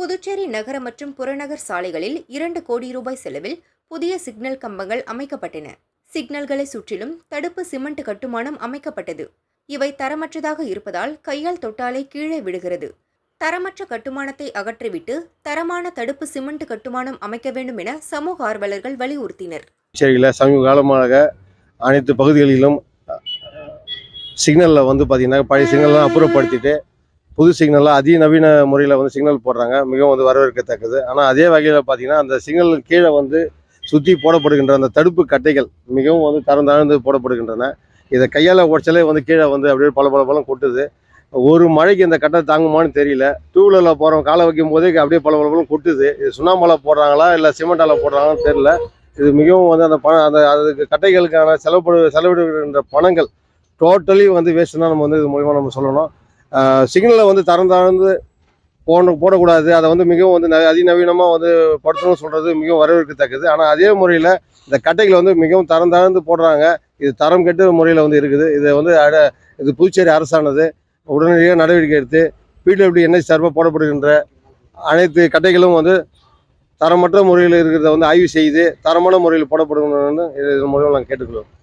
புதுச்சேரி நகர மற்றும் புறநகர் சாலைகளில் இரண்டு கோடி ரூபாய் செலவில் புதிய சிக்னல் கம்பங்கள் அமைக்கப்பட்டன. சிக்னல்களை சுற்றிலும் தடுப்பு சிமெண்ட் கட்டுமானம் அமைக்கப்பட்டது. இவை தரமற்றதாக இருப்பதால் கையால் தொட்டாலே கீழே விடுகிறது தரமற்ற கட்டுமானத்தை அகற்றிவிட்டு தரமான தடுப்பு சிமெண்ட் கட்டுமானம் அமைக்க வேண்டும் என சமூக ஆர்வலர்கள் வலியுறுத்தினர். புதுச்சேரியில் சமீப காலமாக அனைத்து பகுதிகளிலும் சிக்னலில் வந்து பார்த்தீங்கன்னா பழைய சிக்னல்லாம் அப்புறப்படுத்திட்டு புது சிக்னலாக அதிநவீன முறையில் வந்து சிக்னல் போடுறாங்க. மிகவும் வந்து வரவேற்கத்தக்கது. ஆனால் அதே வகையில் பார்த்திங்கன்னா அந்த சிக்னல் கீழே வந்து சுற்றி போடப்படுகின்ற அந்த தடுப்பு கட்டைகள் மிகவும் வந்து தரம் தாழ்ந்து போடப்படுகின்றன. இதை கையால் உடச்சலே வந்து கீழே வந்து அப்படியே பல பல பலம் கொட்டுது. ஒரு மழைக்கு இந்த கட்டை தாங்குமான்னு தெரியல. டூ வீலரில் போகிறோம் காலை வைக்கும் போதே அப்படியே பல பல பலம் கொட்டுது. இது சுண்ணாம்பலை போடுறாங்களா இல்லை சிமெண்டால் போடுறாங்களான்னு தெரியல. இது மிகவும் வந்து அந்த பணம் அந்த அதுக்கு கட்டைகளுக்கான செலவு செலவிடுகின்ற பணங்கள் டோட்டலி வந்து வேஸ்ட்டு தான் நம்ம வந்து இது மூலிமா நம்ம சொல்லணும். சிக்னலை வந்து தரம் தாழ்ந்து போன போடக்கூடாது. அதை வந்து மிகவும் வந்து ந- அதிநவீனமாக வந்து படுத்தணும்னு சொல்கிறது மிகவும் வரவேற்கத்தக்கது. ஆனால் அதே முறையில் இந்த கட்டைகளை வந்து மிகவும் தரம் தாழ்ந்து போடுறாங்க. இது தரம் கெட்ட முறையில் வந்து இருக்குது. இதை வந்து அட இது புதுச்சேரி அரசானது உடனடியாக நடவடிக்கை எடுத்து பிடபிள்யூ என்ஐ சார்பாக போடப்படுகின்ற அனைத்து கட்டைகளும் வந்து தரமற்ற முறையில் இருக்கிறத வந்து ஆய்வு செய்து தரமான முறையில் போடப்படுங்கன்னு இது மூலம் நாங்கள் கேட்டுக்கொள்வோம்